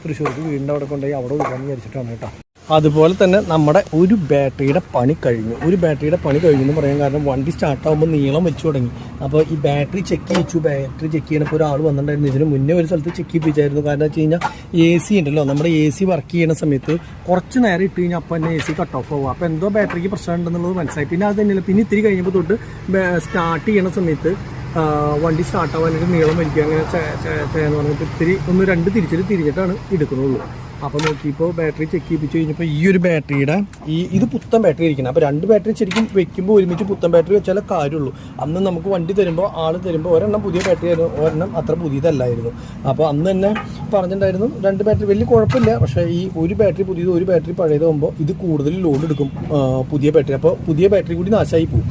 തൃശ്ശൂർക്ക് വീടിന്റെ അവിടെ കൊണ്ടുപോയി അവിടെ വിളിക്കാമെന്ന് വിചാരിച്ചിട്ടാണ് കേട്ടോ. അതുപോലെ തന്നെ നമ്മുടെ ഒരു ബാറ്ററിയുടെ പണി കഴിഞ്ഞു. ഒരു ബാറ്ററിയുടെ പണി കഴിഞ്ഞു എന്ന് പറയാൻ കാരണം വണ്ടി സ്റ്റാർട്ടാകുമ്പോൾ നീളം വെച്ച് തുടങ്ങി. അപ്പോൾ ഈ ബാറ്ററി ചെക്ക് ചെയ്യിച്ചു. ബാറ്ററി ചെക്ക് ചെയ്യണപ്പോൾ ഒരാൾ വന്നിട്ടുണ്ടായിരുന്നു. ഇതിന് മുന്നേ ഒരു സ്ഥലത്ത് ചെക്ക് ചെയ്യിപ്പിച്ചായിരുന്നു. കാരണം വെച്ച് കഴിഞ്ഞാൽ എ സി ഉണ്ടല്ലോ. നമ്മുടെ എ സി വർക്ക് ചെയ്യുന്ന സമയത്ത് കുറച്ച് നേരം ഇട്ട് കഴിഞ്ഞാൽ അപ്പോൾ തന്നെ എ സി കട്ട് ഓഫ് ആവും. അപ്പോൾ എന്തോ ബാറ്ററിക്ക് പ്രശ്നം ഉണ്ടെന്നുള്ളത് മനസ്സിലായി. പിന്നെ അത് തന്നെയല്ല. പിന്നെ ഇത്തിരി കഴിഞ്ഞപ്പോൾ തൊട്ട് സ്റ്റാർട്ട് ചെയ്യണ സമയത്ത് വണ്ടി സ്റ്റാർട്ടാവാനായിട്ട് നീളം വലിക്കുക അങ്ങനെ ചേ ചെയ്യാന്ന് പറഞ്ഞിട്ട് ഇത്തിരി ഒന്ന് രണ്ട് തിരിച്ചിട്ട് തിരിഞ്ഞിട്ടാണ് എടുക്കുന്നുള്ളൂ അപ്പോൾ നോക്കിയപ്പോൾ ബാറ്ററി ചെക്ക് ചെയ്യിപ്പിച്ച് കഴിഞ്ഞപ്പോൾ ഈ ഒരു ബാറ്ററിയുടെ ഈ ഇത് പുത്തൻ ബാറ്ററി ഇരിക്കുന്നത് അപ്പോൾ രണ്ട് ബാറ്ററി ശരിക്കും വെക്കുമ്പോൾ ഒരുമിച്ച് പുത്തൻ ബാറ്ററി വെച്ചാലേ കാര്യമുള്ളൂ. അന്ന് നമുക്ക് വണ്ടി തരുമ്പോൾ ആൾ തരുമ്പോൾ ഒരെണ്ണം പുതിയ ബാറ്ററി ആയിരുന്നു ഒരെണ്ണം അത്ര പുതിയതല്ലായിരുന്നു. അപ്പോൾ അന്ന് തന്നെ പറഞ്ഞിട്ടുണ്ടായിരുന്നു രണ്ട് ബാറ്ററി വലിയ കുഴപ്പമില്ല പക്ഷേ ഈ ഒരു ബാറ്ററി പുതിയത് ഒരു ബാറ്ററി പഴയതാകുമ്പോൾ ഇത് കൂടുതൽ ലോഡ് എടുക്കും പുതിയ ബാറ്ററി അപ്പോൾ പുതിയ ബാറ്ററി കൂടി നാശമായി പോകും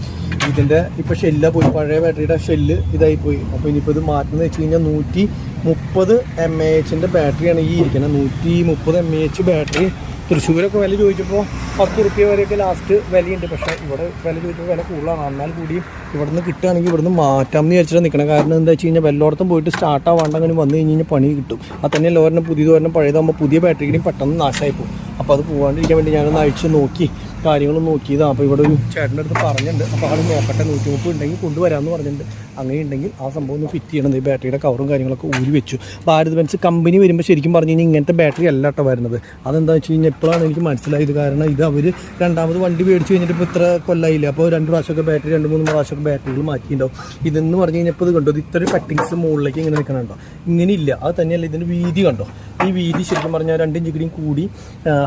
ഇതിന്റെ ഇപ്പോൾ ഷെല്ലാ പോയി പഴയ ബാറ്ററിയുടെ ഷെല്ല് ഇതായി പോയി. അപ്പോൾ ഇനിയിപ്പോൾ ഇത് മാറ്റുന്നത് വെച്ച് കഴിഞ്ഞാൽ നൂറ്റി മുപ്പത് എം എ എച്ചിന്റെ ബാറ്ററിയാണ് ഈ ഇരിക്കുന്നത്. നൂറ്റി മുപ്പത് എം എ എച്ച് ബാറ്ററി. തൃശ്ശൂരൊക്കെ വില ചോദിച്ചപ്പോൾ പത്ത് റുപ്യ വരെയൊക്കെ ലാസ്റ്റ് വിലയുണ്ട്. പക്ഷേ ഇവിടെ വില ചോദിച്ചപ്പോൾ വില കൂടുതലാണ്. എന്നാൽ കൂടിയും നിന്ന് കിട്ടുകയാണെങ്കിൽ ഇവിടുന്ന് മാറ്റാം എന്ന് വിചാരിച്ചിട്ട് നിൽക്കണം. കാരണം എന്താ വെച്ച് കഴിഞ്ഞാൽ വെല്ലോടത്തും പോയിട്ട് സ്റ്റാർട്ട് ആവാണ്ട് അങ്ങനെ വന്നു കഴിഞ്ഞ് കഴിഞ്ഞാൽ പണി കിട്ടും. അത് തന്നെ ലോറിനെ പുതിയത് വരണം പഴയതാകുമ്പോൾ പുതിയ ബാറ്ററിയും പെട്ടെന്ന് നാശമായി പോകും. അപ്പോൾ അത് പോകാണ്ടിരിക്കാൻ വേണ്ടി ഞാനൊന്ന് അഴിച്ച് നോക്കി. കാര്യങ്ങളും നോക്കിയതാണ് അപ്പോൾ ഇവിടെ ഒരു ചേട്ടന്റെ അടുത്ത് പറഞ്ഞിട്ടുണ്ട്. അപ്പോൾ ആൾ നോക്കട്ടെ നൂറ്റി മുപ്പത് ഉണ്ടെങ്കിൽ കൊണ്ടുവരാമെന്ന് പറഞ്ഞിട്ടുണ്ട്. അങ്ങനെ ഉണ്ടെങ്കിൽ ആ സംഭവം ഒന്ന് ഫിറ്റ് ചെയ്യണം. ഈ ബാറ്ററിയുടെ കവറും കാര്യങ്ങളൊക്കെ ഊരി വെച്ചു. ഭാരത് ബെൻസ് കമ്പനി വരുമ്പോൾ ശരിക്കും പറഞ്ഞു കഴിഞ്ഞാൽ ഇങ്ങനത്തെ ബാറ്ററി അല്ല കേട്ടോ വരുന്നത്. അതെന്താ വെച്ച് കഴിഞ്ഞാൽ എപ്പോഴാണ് എനിക്ക് മനസ്സിലായത് കാരണം ഇത് അവർ രണ്ടാമത് വണ്ടി മേടിച്ച് കഴിഞ്ഞിട്ട് ഇപ്പോൾ ഇത്ര കൊല്ലായില്ല? അപ്പോൾ രണ്ട് പ്രാവശ്യമൊക്കെ ബാറ്ററി രണ്ട് മൂന്ന് പ്രാവശ്യമൊക്കെ ബാറ്ററികൾ മാറ്റിയിട്ടുണ്ടാവും. ഇതെന്ന് പറഞ്ഞു കഴിഞ്ഞാൽ ഇപ്പോൾ ഇത് കണ്ടോ? ഇത് ഇത്ര കട്ടിങ്സ് മുകളിലേക്ക് ഇങ്ങനെ നിൽക്കണുണ്ടോ ഇങ്ങനെ ഇല്ല. അത് തന്നെയല്ല ഇതിന്റെ വീതി കണ്ടോ? ഈ വീതി ശരിക്കും പറഞ്ഞാൽ രണ്ടും ചിക്കടിയും കൂടി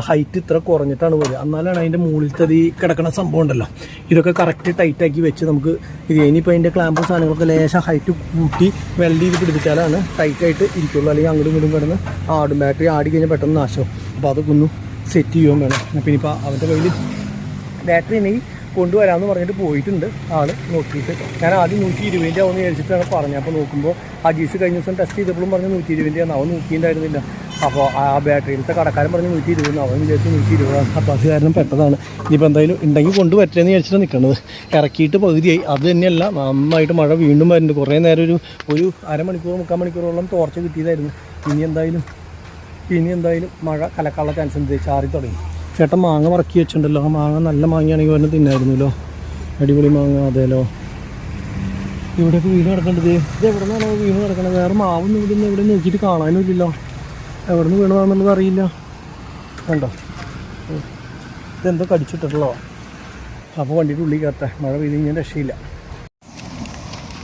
ഹൈറ്റ് ഇത്ര കുറഞ്ഞിട്ടാണ് വരിക എന്നാലാണ് അതിന്റെ ഈ കിടക്കുന്ന സംഭവം ഉണ്ടല്ലോ. ഇതൊക്കെ കറക്റ്റ് ടൈറ്റാക്കി വെച്ച് നമുക്ക് ഇത് ഇനിയിപ്പോൾ അതിന്റെ ക്ലാമ്പും സാധനങ്ങളൊക്കെ ലേശം ഹൈറ്റ് കൂട്ടി വെൽഡ് ചെയ്ത് പിടിപ്പിച്ചാലാണ് ടൈറ്റായിട്ട് ഇരിക്കുള്ളൂ. അല്ലെങ്കിൽ അങ്ങോട്ടും ഇങ്ങോട്ടും കിടന്ന് ആടും ബാറ്ററി ആടി കഴിഞ്ഞാൽ പെട്ടെന്ന് നാശവും അപ്പോൾ അതൊക്കെ ഒന്ന് സെറ്റ് ചെയ്യുകയും വേണം. അപ്പം ഇനിയിപ്പോൾ അവന്റെ കയ്യിൽ ബാറ്ററി ഉണ്ടെങ്കിൽ കൊണ്ടുവരാമെന്ന് പറഞ്ഞിട്ട് പോയിട്ടുണ്ട് ആൾ നോക്കിയിട്ട്. ഞാൻ ആദ്യം നൂറ്റി ഇരുപതിന്റെ ആവുമെന്ന് വിചാരിച്ചിട്ടാണ് പറഞ്ഞത്. അപ്പോൾ നോക്കുമ്പോൾ അജീഷ് കഴിഞ്ഞ ദിവസം ടെസ്റ്റ് ചെയ്തപ്പോഴും പറഞ്ഞ് നൂറ്റി ഇരുപതിന്റെ ആണ് അവൻ നോക്കിയിട്ടുണ്ടായിരുന്നില്ല. അപ്പോൾ ആ ബാറ്ററി ബാറ്ററിയിലത്തെ കടക്കാരൻ പറഞ്ഞ് നൂറ്റി ഇരുപത് അവൻ വിചാരിച്ചു നൂറ്റി ഇരുപതാണ് അപ്പോൾ അത് കാരണം പെട്ടതാണ്. ഇനിയിപ്പോൾ എന്തായാലും ഉണ്ടെങ്കിൽ കൊണ്ട് പറ്റില്ലെന്ന് വിചാരിച്ചിട്ട് നിൽക്കുന്നത് ഇറക്കിയിട്ട് പകുതിയായി. അത് തന്നെയല്ല നന്നായിട്ട് മഴ വീണ്ടും വരുന്നുണ്ട്. കുറേ നേരം ഒരു ഒരു അരമണിക്കൂർ മുക്കാൽ മണിക്കൂറോളം തോർച്ച കിട്ടിയതായിരുന്നു. ഇനി എന്തായാലും ഇനി എന്തായാലും മഴ കലക്കാനുള്ള ചാൻസ് ഉണ്ട്. ചാറി തുടങ്ങി. ചേട്ടൻ മാങ്ങ മറക്കി വെച്ചിട്ടുണ്ടല്ലോ. ആ മാങ്ങ നല്ല മാങ്ങയാണെങ്കിൽ വരുന്നത് തിന്നായിരുന്നല്ലോ. അടിപൊളി മാങ്ങ അതേലോ. ഇവിടെയൊക്കെ വീണ് കിടക്കേണ്ടത് ഇത് എവിടെ നിന്നാണോ വീണ് കിടക്കണത്? വേറെ മാവൊന്നും ഇവിടെ നിന്ന് എവിടെ നോക്കിയിട്ട് കാണാനുമില്ലല്ലോ എവിടെ നിന്ന് വീണതാണെന്നുള്ളത് അറിയില്ല. കണ്ടോ? ഇതെന്തോ കടിച്ചിട്ടുള്ളോ അപ്പോൾ വണ്ടിയുടെ ഉള്ളിൽ കയറട്ടെ. മഴ പെയ്ത് കഴിഞ്ഞാൽ രക്ഷയില്ല.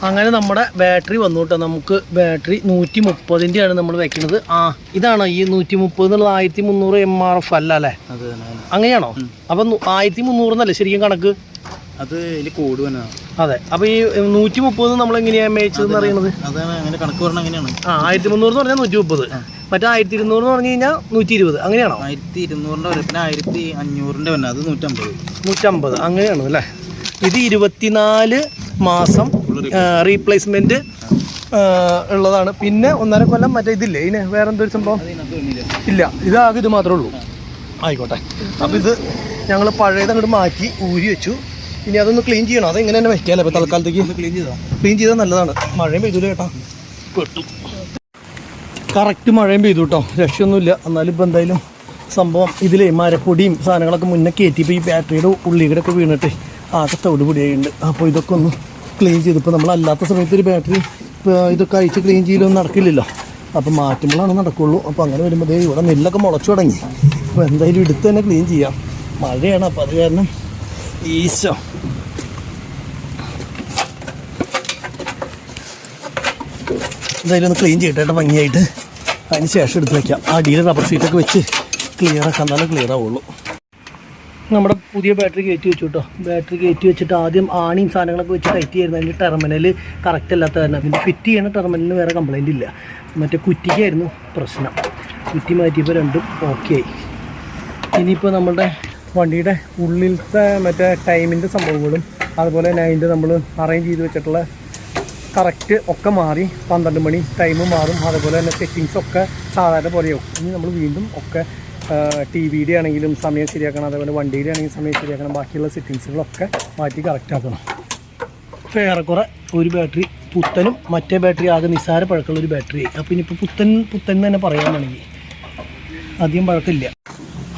അങ്ങനെ നമ്മുടെ ബാറ്ററി വന്നു കേട്ടോ. നമുക്ക് ബാറ്ററി നൂറ്റി മുപ്പതിന്റെയാണ് നമ്മൾ വെക്കുന്നത് ആ ഇതാണോ ഈ നൂറ്റി മുപ്പത് എന്നുള്ളത് ആയിരത്തി മുന്നൂറ് എം ആർ എഫ് അല്ല അല്ലേ അങ്ങനെയാണോ? അപ്പം ആയിരത്തി മുന്നൂറ് എന്നല്ലേ ശരിക്കും കണക്ക്? അത് ഇതിൽ കോഡ് അതെ. അപ്പൊ ഈ നൂറ്റി മുപ്പത് നമ്മൾ എങ്ങനെയാണ് മേടിച്ചതെന്ന് അറിയണത്? അതാണ് അങ്ങനെ കണക്ക് പറഞ്ഞാൽ അങ്ങനെയാണ്. ആ ആയിരത്തി മുന്നൂറ് എന്ന് പറഞ്ഞാൽ നൂറ്റി മുപ്പത് മറ്റേ ആയിരത്തി ഇരുന്നൂറ് എന്ന് പറഞ്ഞു കഴിഞ്ഞാൽ നൂറ്റി ഇരുപത് അങ്ങനെയാണോ? ആയിരത്തി ഇരുന്നൂറിന്റെ വരെ. പിന്നെ ആയിരത്തി അഞ്ഞൂറിന്റെ വന്നെ. അത് നൂറ്റമ്പത്. നൂറ്റമ്പത്. അങ്ങനെയാണ് അല്ലേ? ഇത് ഇരുപത്തിനാല് മാസം റീപ്ലേസ്മെന്റ് ഉള്ളതാണ്. പിന്നെ ഒന്നര കൊല്ലം മറ്റേ ഇതില്ലേ? ഇതിന് വേറെ എന്തൊരു സംഭവം? ഇല്ല. ഇതാകെ ഇത് മാത്രമേ ഉള്ളൂ. ആയിക്കോട്ടെ. അപ്പോൾ ഇത് ഞങ്ങൾ പഴയത് അങ്ങോട്ട് മാറ്റി ഊരി വെച്ചു. ഇനി അതൊന്ന് ക്ലീൻ ചെയ്യണം. അത് ഇങ്ങനെ തന്നെ വയ്ക്കാല്ലോ ഇപ്പോൾ തൽക്കാലത്തേക്ക്. ക്ലീൻ ചെയ്തോ? ക്ലീൻ ചെയ്താൽ നല്ലതാണ്. മഴയും പെയ്തു കേട്ടോ പെട്ടു. കറക്റ്റ് മഴയും പെയ്തു കേട്ടോ രക്ഷയൊന്നുമില്ല. എന്നാലും ഇപ്പോൾ എന്തായാലും സംഭവം ഇതിലേ മരപ്പൊടിയും സാധനങ്ങളൊക്കെ മുന്നേ കയറ്റിയപ്പോൾ ഈ ബാറ്ററിയുടെ ഉള്ളികൂടെ വീണിട്ട് ആകെ തവിട് പൊടിയായിട്ടുണ്ട്. അപ്പോൾ ഇതൊക്കെ ഒന്ന് ക്ലീൻ ചെയ്തിപ്പോൾ നമ്മളല്ലാത്ത സമയത്ത് ഒരു ബാറ്ററി ഇതൊക്കെ അയച്ച് ക്ലീൻ ചെയ്യലൊന്നും നടക്കില്ലല്ലോ. അപ്പോൾ മാറ്റുമ്പോഴാണ് നടക്കുള്ളൂ. അപ്പോൾ അങ്ങനെ വരുമ്പോൾ ഇവിടെ നെല്ലൊക്കെ മുളച്ചു തുടങ്ങി. അപ്പോൾ എന്തായാലും എടുത്ത് തന്നെ ക്ലീൻ ചെയ്യാം. മഴയാണ്. അപ്പോൾ അത് കാരണം ഈശോ. എന്തായാലും ഒന്ന് ക്ലീൻ ചെയ്യട്ടെ കേട്ടോ ഭംഗിയായിട്ട്. അതിന് ശേഷം എടുത്ത് വയ്ക്കാം അടിയിൽ റബ്ബർ ഷീറ്റൊക്കെ വെച്ച് ക്ലിയർ ആക്കാൻ നല്ല ക്ലിയർ ആവുള്ളൂ. നമ്മുടെ പുതിയ ബാറ്ററി കയറ്റി വെച്ചു കേട്ടോ. ബാറ്ററി കയറ്റി വെച്ചിട്ട് ആദ്യം ആണിയും സാധനങ്ങളൊക്കെ വെച്ച് ടൈറ്റ് ചെയ്യുന്നത് അതിന്റെ ടെർമിനൽ കറക്റ്റ് അല്ലാത്ത കാരണം. അതിന്റെ ഫിറ്റ് ചെയ്യുന്ന ടെർമിനലിന് വേറെ കംപ്ലൈന്റ് ഇല്ല. മറ്റേ കുറ്റിക്കായിരുന്നു പ്രശ്നം. കുറ്റി മാറ്റിയപ്പോൾ രണ്ടും ഓക്കെ ആയി. ഇനിയിപ്പോൾ നമ്മളുടെ വണ്ടിയുടെ ഉള്ളിലത്തെ മറ്റേ ടൈമിന്റെ സംഭവങ്ങളും അതുപോലെ തന്നെ അതിന്റെ നമ്മൾ അറേഞ്ച് ചെയ്ത് വെച്ചിട്ടുള്ള കറക്റ്റ് ഒക്കെ മാറി പന്ത്രണ്ട് മണി ടൈം മാറും. അതുപോലെ തന്നെ സെറ്റിങ്സ് ഒക്കെ സാധാരണ പോലെയാവും. ഇനി നമ്മൾ വീണ്ടും ഒക്കെ ടി വിയുടെ ആണെങ്കിലും സമയം ശരിയാക്കണം. അതേപോലെ വണ്ടിയുടെ ആണെങ്കിലും സമയം ശരിയാക്കണം. ബാക്കിയുള്ള സെറ്റിങ്സുകളൊക്കെ മാറ്റി കറക്റ്റ് ആക്കണം. ഇപ്പോൾ ഏറെക്കുറെ ഒരു ബാറ്ററി പുത്തനും മറ്റേ ബാറ്ററി ആകെ നിസ്സാര പഴക്കമുള്ള ഒരു ബാറ്ററി അപ്പോൾ ഇനിയിപ്പോൾ പുത്തൻ പുത്തൻ തന്നെ പറയാനാണെങ്കിൽ അധികം പഴക്കമില്ല.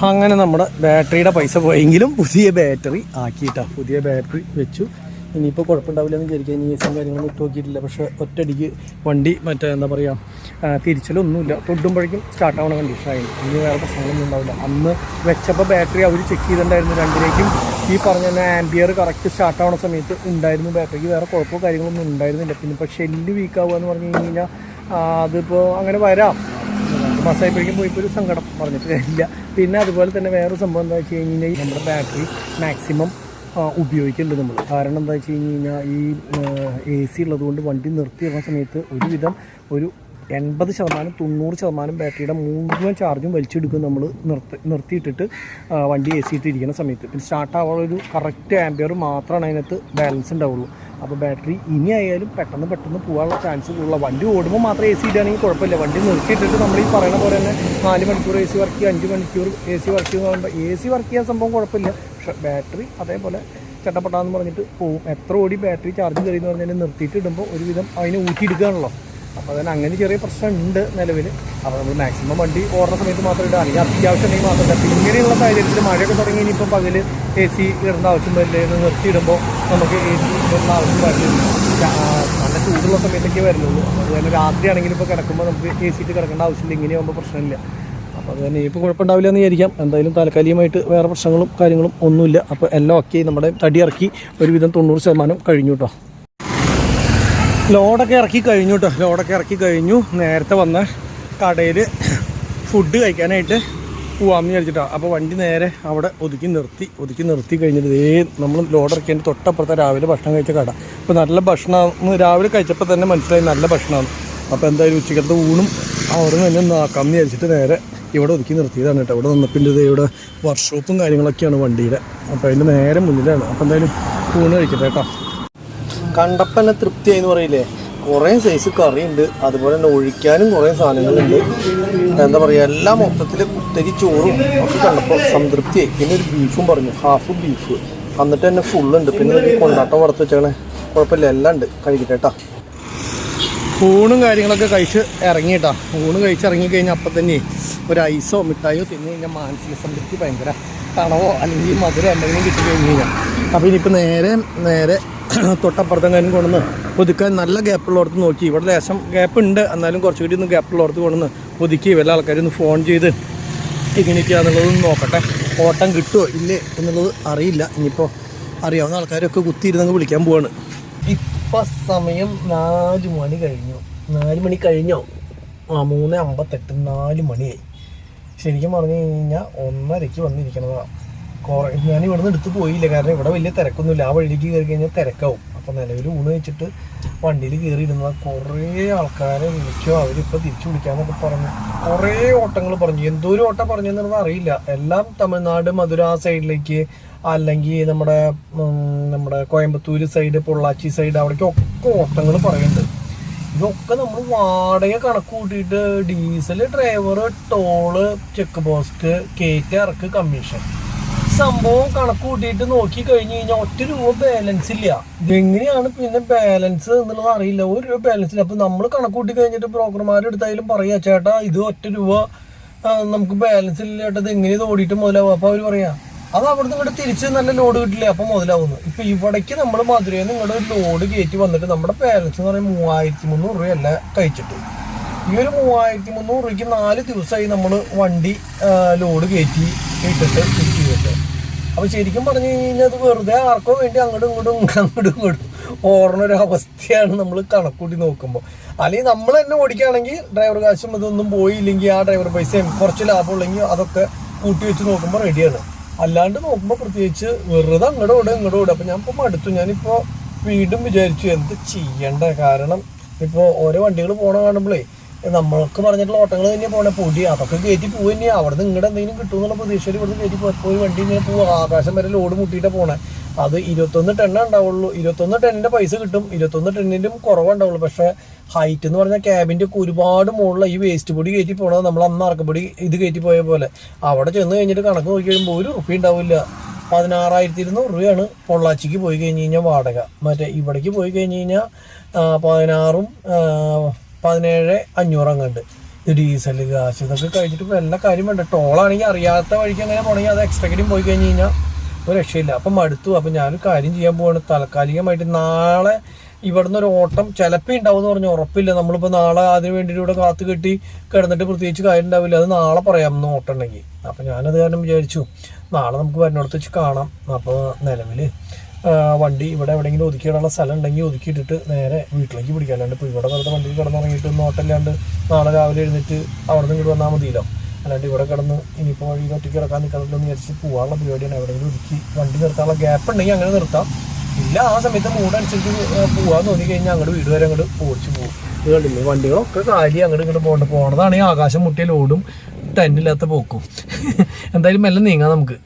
അങ്ങനെ നമ്മുടെ ബാറ്ററിയുടെ പൈസ പോയെങ്കിലും പുതിയ ബാറ്ററി ആക്കിയിട്ടാണ് പുതിയ ബാറ്ററി വെച്ചു. ഇനിയിപ്പോൾ കുഴപ്പമുണ്ടാവില്ല എന്ന് വിചാരിക്കുക. ഇനി എസും കാര്യങ്ങളൊന്നും ഇട്ട് നോക്കിയിട്ടില്ല. പക്ഷേ ഒറ്റയടിക്ക് വണ്ടി മറ്റേ എന്താ പറയുക തിരിച്ചലൊന്നുമില്ല. തൊടുമ്പോഴേക്കും സ്റ്റാർട്ടാവണ കണ്ടീഷനായി ഇനി വേറെ പ്രശ്നങ്ങളൊന്നും ഉണ്ടാവില്ല. അന്ന് വെച്ചപ്പോൾ ബാറ്ററി അവർ ചെക്ക് ചെയ്തിട്ടുണ്ടായിരുന്നു രണ്ടിലേക്കും. ഈ പറഞ്ഞ തന്നെ ആംബിയർ കറക്റ്റ് സ്റ്റാർട്ടാവണ സമയത്ത് ഉണ്ടായിരുന്നു. ബാറ്ററിക്ക് വേറെ കുഴപ്പമോ കാര്യങ്ങളൊന്നും ഉണ്ടായിരുന്നില്ല. പിന്നെ ഇപ്പോൾ ഷെല്ല് വീക്ക് എന്ന് പറഞ്ഞു കഴിഞ്ഞാൽ അതിപ്പോൾ അങ്ങനെ വരാം. മാസമായപ്പോഴേക്കും പോയിപ്പോൾ ഒരു സങ്കടം പറഞ്ഞിട്ട് കാര്യമില്ല. പിന്നെ അതുപോലെ തന്നെ വേറൊരു സംഭവം എന്താ വെച്ച് കഴിഞ്ഞാൽ നമ്മുടെ ബാറ്ററി മാക്സിമം ഉപയോഗിക്കുന്നുണ്ട് നമ്മൾ. കാരണം എന്താ വെച്ച് കഴിഞ്ഞ് കഴിഞ്ഞാൽ ഈ എ സി ഉള്ളതുകൊണ്ട് വണ്ടി നിർത്തിയിരുന്ന സമയത്ത് ഒരുവിധം ഒരു എൺപത് ശതമാനം തൊണ്ണൂറ് ശതമാനം ബാറ്ററിയുടെ മുഴുവൻ ചാർജും വലിച്ചെടുക്കും നമ്മൾ നിർത്തി നിർത്തിയിട്ടിട്ട് വണ്ടി എ സി ഇട്ടിരിക്കുന്ന സമയത്ത്. പിന്നെ സ്റ്റാർട്ട് ആവാനുള്ള ഒരു കറക്റ്റ് ആംബിയർ മാത്രമാണ് അതിനകത്ത് ബാലൻസ് ഉണ്ടാവുള്ളൂ. അപ്പോൾ ബാറ്ററി ഇനി ആയാലും പെട്ടെന്ന് പെട്ടെന്ന് പോകാനുള്ള ചാൻസ് കൂടുതലുള്ള വണ്ടി ഓടുമ്പോൾ മാത്രം എ സി ഇടുകയാണെങ്കിൽ കുഴപ്പമില്ല. വണ്ടി നിർത്തിയിട്ടിട്ട് നമ്മൾ ഈ പറയുന്ന പോലെ തന്നെ നാല് മണിക്കൂർ എ സി വർക്ക് ചെയ്യുക അഞ്ച് മണിക്കൂർ എ സി വർക്ക് ചെയ്യുന്ന എ സി വർക്ക് ചെയ്യാൻ സംഭവം കുഴപ്പമില്ല. ബാറ്ററി അതേപോലെ ചട്ടപ്പെട്ടാന്ന് പറഞ്ഞിട്ട് പോവും. എത്ര ഓടി ബാറ്ററി ചാർജ് കയറി എന്ന് പറഞ്ഞാൽ നിർത്തിയിട്ട് ഇടുമ്പോൾ ഒരുവിധം അതിനെ ഊറ്റിയെടുക്കുകയാണല്ലോ അപ്പോൾ അതിന് അങ്ങനെ ചെറിയ പ്രശ്നമുണ്ട് നിലവിൽ അപ്പോൾ നമ്മൾ മാക്സിമം വണ്ടി ഓടുന്ന സമയത്ത് മാത്രം ഇടുക. അല്ലെങ്കിൽ അത്യാവശ്യം ഉണ്ടെങ്കിൽ മാത്രം ഇടുക. ഇങ്ങനെയുള്ള സാഹചര്യത്തിൽ മഴയൊക്കെ തുടങ്ങി ഇനിയിപ്പോൾ പകൽ എ സി ഇടേണ്ട ആവശ്യം വരില്ല എന്ന് നിർത്തിയിടുമ്പോൾ നമുക്ക് എ സി ഇടേണ്ട ആവശ്യം വരില്ല. നല്ല ചൂടുള്ള സമയത്തൊക്കെ വരുന്നുള്ളൂ. അതുപോലെ രാത്രിയാണെങ്കിലും ഇപ്പോൾ കിടക്കുമ്പോൾ നമുക്ക് എ സി ഇട്ട് കിടക്കേണ്ട ആവശ്യമില്ല. ഇങ്ങനെ ആകുമ്പോൾ പ്രശ്നമില്ല. അപ്പോൾ അത് തന്നെ ഇപ്പോൾ കുഴപ്പമുണ്ടാവില്ല എന്ന് വിചാരിക്കാം. എന്തായാലും താൽക്കാലികമായിട്ട് വേറെ പ്രശ്നങ്ങളും കാര്യങ്ങളും ഒന്നുമില്ല. അപ്പോൾ എല്ലാം ഒക്കെ നമ്മുടെ തടി ഇറക്കി ഒരുവിധം തൊണ്ണൂറ് ശതമാനം കഴിഞ്ഞു കേട്ടോ ലോഡൊക്കെ ഇറക്കി കഴിഞ്ഞു കേട്ടോ ലോഡൊക്കെ ഇറക്കി കഴിഞ്ഞു. നേരത്തെ വന്ന കടയിൽ ഫുഡ് കഴിക്കാനായിട്ട് പോവാമെന്ന് വിചാരിച്ചിട്ടാണ് അപ്പോൾ വണ്ടി നേരെ അവിടെ ഒതുക്കി നിർത്തി. ഒതുക്കി നിർത്തി കഴിഞ്ഞിട്ട് ഇതേ നമ്മൾ ലോഡ് ഇറക്കിയതിന്റെ തൊട്ടപ്പുറത്തെ രാവിലെ ഭക്ഷണം കഴിച്ച കട. അപ്പോൾ നല്ല ഭക്ഷണം രാവിലെ കഴിച്ചപ്പോൾ തന്നെ മനസ്സിലായി നല്ല ഭക്ഷണമാണ് അപ്പോൾ എന്തായാലും ഉച്ചക്കത്തെ ഊണും അവിടെ നിന്ന് തന്നെ നാക്കാമെന്ന് വിചാരിച്ചിട്ട് നേരെ ഇവിടെ ഒതുക്കി നിർത്തിയതാണ് കേട്ടോ. ഇവിടെ വന്നപ്പോൾ ഇത് ഇവിടെ വർക്ക്ഷോപ്പും കാര്യങ്ങളൊക്കെയാണ് വണ്ടിയുടെ. അപ്പോൾ അതിന്റെ നേരെ മുന്നിലാണ്. അപ്പോൾ എന്തായാലും കൂണ് കഴിക്കട്ടെ കേട്ടോ. കണ്ടപ്പോൾ തന്നെ തൃപ്തിയായി എന്ന് പറയില്ലേ? കുറേ സൈസ് കറിയുണ്ട്. അതുപോലെ തന്നെ ഒഴിക്കാനും കുറേ സാധനങ്ങളുണ്ട്. എന്താ പറയുക എല്ലാം മൊത്തത്തിൽ കുത്തരി ചോറും ഒക്കെ കണ്ടപ്പോൾ സംതൃപ്തിയായി. പിന്നെ ഒരു ബീഫും പറഞ്ഞു. ഹാഫ് ബീഫ് എന്നിട്ട് തന്നെ ഫുള്ളുണ്ട് പിന്നെ കൊണ്ടാട്ടം വറുത്ത് വെച്ചേക്കണേ. കുഴപ്പമില്ല. എല്ലാം ഉണ്ട്. കഴിക്കട്ടെ കേട്ടോ. ഊണും കാര്യങ്ങളൊക്കെ കഴിച്ച് ഇറങ്ങിയിട്ടാ. ഊണ് കഴിച്ച് ഇറങ്ങി കഴിഞ്ഞാൽ അപ്പം തന്നെ ഒരു ഐസോ മിഠായോ തിന്നു കഴിഞ്ഞാൽ മാനസിക സംതൃപ്തി ഭയങ്കര തണവോ അല്ലെങ്കിൽ മധുരം എന്തെങ്കിലും കിട്ടി കഴിഞ്ഞ് കഴിഞ്ഞാൽ അപ്പോൾ ഇനിയിപ്പോൾ നേരെ നേരെ തൊട്ടപ്പുറത്തെങ്ങാനും കൊണ്ടുവന്ന് ഒതുക്കാൻ നല്ല ഗ്യാപ്പുള്ളവർത്ത് നോക്കി. ഇവിടെ ലേശം ഗ്യാപ്പ് ഉണ്ട്. എന്നാലും കുറച്ചുകൂടി ഒന്ന് ഗ്യാപ്പുള്ളവർത്ത് കൊണ്ടുവന്ന് ഒതുക്കി വല്ല ആൾക്കാരൊന്ന് ഫോൺ ചെയ്ത് എങ്ങനെയൊക്കെയാണെന്നുള്ളത് നോക്കട്ടെ. ഓട്ടം കിട്ടുമോ ഇല്ലേ എന്നുള്ളത് അറിയില്ല. ഇനിയിപ്പോൾ അറിയാവുന്ന ആൾക്കാരൊക്കെ കുത്തിയിരുന്നങ്ങ് വിളിക്കാൻ പോവാണ്. ഇപ്പം സമയം നാല് മണി കഴിഞ്ഞു. നാല് മണി കഴിഞ്ഞോ? ആ മൂന്ന് അമ്പത്തെട്ട് നാല് മണിയായി. ശരിക്കും പറഞ്ഞു കഴിഞ്ഞാൽ ഒന്നരയ്ക്ക് വന്നിരിക്കണതാണ് കുറേ ഞാൻ ഇവിടുന്ന് എടുത്ത് പോയില്ല. കാരണം ഇവിടെ വലിയ തിരക്കൊന്നുമില്ല. ആ വഴിയിലേക്ക് കയറി കഴിഞ്ഞാൽ തിരക്കാവും. അപ്പം നിലവിൽ ഊണ് വെച്ചിട്ട് വണ്ടിയിൽ കയറിയിരുന്ന കുറേ ആൾക്കാരെ വിളിച്ചോ. അവരിപ്പോൾ തിരിച്ചു വിളിക്കാന്നൊക്കെ പറഞ്ഞു. കുറേ ഓട്ടങ്ങൾ പറഞ്ഞു. എന്തോരം ഓട്ടം പറഞ്ഞെന്നുള്ളത് അറിയില്ല. എല്ലാം തമിഴ്നാട് മധുര ആ സൈഡിലേക്ക് അല്ലെങ്കിൽ നമ്മുടെ നമ്മുടെ കോയമ്പത്തൂർ സൈഡ് പൊള്ളാച്ചി സൈഡ് അവിടേക്ക് ഒക്കെ ഓട്ടങ്ങൾ പറയുന്നുണ്ട് ഇതൊക്കെ നമ്മൾ വാടക കണക്ക് കൂട്ടിയിട്ട് diesel driver toll check post കയറ്റി ഇറക്ക് കമ്മീഷൻ സംഭവം കണക്ക് കൂട്ടിയിട്ട് നോക്കി കഴിഞ്ഞ് കഴിഞ്ഞാൽ ഒറ്റ രൂപ ബാലൻസ് ഇല്ല. ഇതെങ്ങനെയാണ് പിന്നെ ബാലൻസ് എന്നുള്ളത് അറിയില്ല. ഒരു രൂപ ബാലൻസ് ഇല്ല. അപ്പം നമ്മൾ കണക്ക് കൂട്ടി കഴിഞ്ഞിട്ട് ബ്രോക്കർമാരുടെ അടുത്തായാലും പറയാ ചേട്ടാ ഇത് ഒറ്റ രൂപ നമുക്ക് ബാലൻസ് ഇല്ല ചേട്ടാ ഇത് എങ്ങനെ ഓടിയിട്ട് മുതലാവും അപ്പോൾ അവർ പറയാ അത് അവിടുന്ന് ഇങ്ങോട്ട് തിരിച്ച് നല്ല ലോഡ് കിട്ടില്ലേ? അപ്പൊ മുതലാവുന്നു. ഇപ്പൊ ഇവിടേക്ക് നമ്മൾ മധുരയിൽ നിന്ന് ഇങ്ങോട്ട് ഒരു ലോഡ് കയറ്റി വന്നിട്ട് നമ്മുടെ പേരൻസ് എന്ന് പറയുമ്പോൾ മൂവായിരത്തി മുന്നൂറ് രൂപയല്ല കഴിച്ചിട്ട്. ഈ ഒരു മൂവായിരത്തി മുന്നൂറ് രൂപയ്ക്ക് നാല് ദിവസമായി നമ്മൾ വണ്ടി ലോഡ് കയറ്റി ഇട്ടിട്ട് തിരിച്ചു കയറ്റുക അപ്പൊ ശരിക്കും പറഞ്ഞു കഴിഞ്ഞാൽ അത് വെറുതെ ആർക്കോ വേണ്ടി അങ്ങോട്ടും ഇങ്ങോട്ടും *laughs* അങ്ങോട്ടും ഇങ്ങോട്ടും ഓടണ ഒരു അവസ്ഥയാണ് നമ്മൾ കണക്കൂട്ടി നോക്കുമ്പോൾ അല്ലെങ്കിൽ നമ്മൾ തന്നെ ഓടിക്കുകയാണെങ്കിൽ ഡ്രൈവർ കാശും ഇതൊന്നും പോയില്ലെങ്കിൽ ആ ഡ്രൈവർ പൈസയും കുറച്ച് ലാഭമുള്ളെങ്കിൽ അതൊക്കെ കൂട്ടി വെച്ച് നോക്കുമ്പോൾ റെഡിയാണ് അല്ലാണ്ട് നോക്കുമ്പോൾ പ്രത്യേകിച്ച് വെറുതെ അങ്ങോട്ട് ഓടുക ഇങ്ങോട്ട് ഓടുക. അപ്പം ഞാൻ ഇപ്പോൾ മടുത്തു. ഞാനിപ്പോൾ വീണ്ടും വിചാരിച്ചു എന്ത് ചെയ്യണ്ട? കാരണം ഇപ്പോൾ ഓരോ വണ്ടികൾ പോണ കാണുമ്പോഴേ നമ്മൾക്ക് പറഞ്ഞിട്ടുള്ള ഓട്ടങ്ങൾ തന്നെ പോണേ. പൊടി അതൊക്കെ കയറ്റി പോവുക തന്നെയാ. അവിടെ നിന്ന് ഇങ്ങോട്ട് എന്തെങ്കിലും കിട്ടുമെന്നുള്ള പ്രതീക്ഷയിൽ ഇവിടുന്ന് കയറ്റി പോയി വണ്ടി ഇങ്ങനെ പോവുക. ആകാശം വരെ ലോഡ് മുട്ടിയിട്ടാണ് പോണേ. അത് ഇരുപത്തൊന്ന് ടെണ്ണ ഉണ്ടാവുള്ളൂ. ഇരുപത്തൊന്ന് ടെന്നിന്റെ പൈസ കിട്ടും. ഇരുപത്തൊന്ന് ടെന്നിലും കുറവുണ്ടാവുള്ളൂ. പക്ഷേ ഹൈറ്റ് എന്ന് പറഞ്ഞാൽ ക്യാബിന്റെ ഒക്കെ ഒരുപാട് മുകളിൽ ഈ വേസ്റ്റ് പൊടി കയറ്റി പോകണത് നമ്മൾ അന്ന് അറക്കപ്പൊടി ഇത് കയറ്റി പോയ പോലെ. അവിടെ ചെന്ന് കഴിഞ്ഞിട്ട് കണക്ക് നോക്കി കഴിയുമ്പോൾ ഒരു ഉറുപ്പി ഉണ്ടാവില്ല. പതിനാറായിരത്തി ഇരുന്നൂറ് രൂപയാണ് പൊള്ളാച്ചിക്ക് പോയി കഴിഞ്ഞ് കഴിഞ്ഞാൽ വാടക. മറ്റേ ഇവിടേക്ക് പോയി കഴിഞ്ഞ് കഴിഞ്ഞാൽ പതിനാറും പതിനേഴ് അഞ്ഞൂറ് അങ്ങോട്ട് ഡീസൽ കാശ് ഇതൊക്കെ കഴിച്ചിട്ട് എല്ലാ കാര്യം വേണ്ട. ടോളാണെങ്കിൽ അറിയാത്ത വഴിക്ക് അങ്ങനെ പോകണമെങ്കിൽ അത് എക്സ്ട്രാ കടിയും പോയി കഴിഞ്ഞ് കഴിഞ്ഞാൽ ഒരു രക്ഷയില്ല. അപ്പം മടുത്തു. അപ്പം ഞാനൊരു കാര്യം ചെയ്യാൻ പോവാണ്. താൽക്കാലികമായിട്ട് നാളെ ഇവിടുന്ന് ഒരു ഓട്ടം ചിലപ്പോൾ ഉണ്ടാവും എന്ന് പറഞ്ഞു. ഉറപ്പില്ല. നമ്മളിപ്പോൾ നാളെ അതിന് വേണ്ടിയിട്ട് ഇവിടെ കാത്തു കെട്ടി കിടന്നിട്ട് പ്രത്യേകിച്ച് കാര്യം ഉണ്ടാവില്ല. അത് നാളെ പറയാം. ഒന്ന് ഓട്ടം ഉണ്ടെങ്കിൽ അപ്പം ഞാനത് കാരണം വിചാരിച്ചു. നാളെ നമുക്ക് വരുന്നിടത്ത് വെച്ച് കാണാം. അപ്പോൾ നിലവിൽ വണ്ടി ഇവിടെ എവിടെയെങ്കിലും ഒതുക്കിയിടാനുള്ള സ്ഥലം ഉണ്ടെങ്കിൽ ഒതുക്കിയിട്ടിട്ട് നേരെ വീട്ടിലേക്ക് പിടിക്കാൻ അല്ലാണ്ട് ഇപ്പോൾ ഇവിടെ വെറുതെ വണ്ടിയിൽ കിടന്നിറങ്ങിയിട്ട് ഇല്ലാണ്ട് നാളെ രാവിലെ എഴുന്നിട്ട് അവിടെ നിന്ന് ഇങ്ങോട്ട് വന്നാൽ മതിയല്ലോ. അല്ലാണ്ട് ഇവിടെ കിടന്ന് ഇനിയിപ്പോൾ വഴി ഒറ്റയ്ക്ക് കിടക്കാൻ നിൽക്കാറില്ലെന്ന് വിചാരിച്ച് പോകാനുള്ള പരിപാടിയാണ്. എവിടെയെങ്കിലും ഒരുക്കി വണ്ടി നിർത്താനുള്ള ഗ്യാപ്പ് ഉണ്ടെങ്കിൽ അങ്ങനെ നിർത്താം. ഇല്ല ആ സമയത്ത് മൂടനുസരിച്ച് പോകാൻ തോന്നി കഴിഞ്ഞാൽ അങ്ങോട്ട് വീട് വരെ അങ്ങോട്ട് ഓടിച്ച് പോകും ഇത് കണ്ടില്ലേ വണ്ടികളൊക്കെ കാലി അങ്ങോട്ട് ഇങ്ങോട്ട് പോകണ്ട പോണതാണെങ്കിൽ ആകാശം മുട്ടിയിൽ ഓടും. ടെന്നില്ലാത്ത പോക്കും. എന്തായാലും മെല്ലെ നീങ്ങാം നമുക്ക്.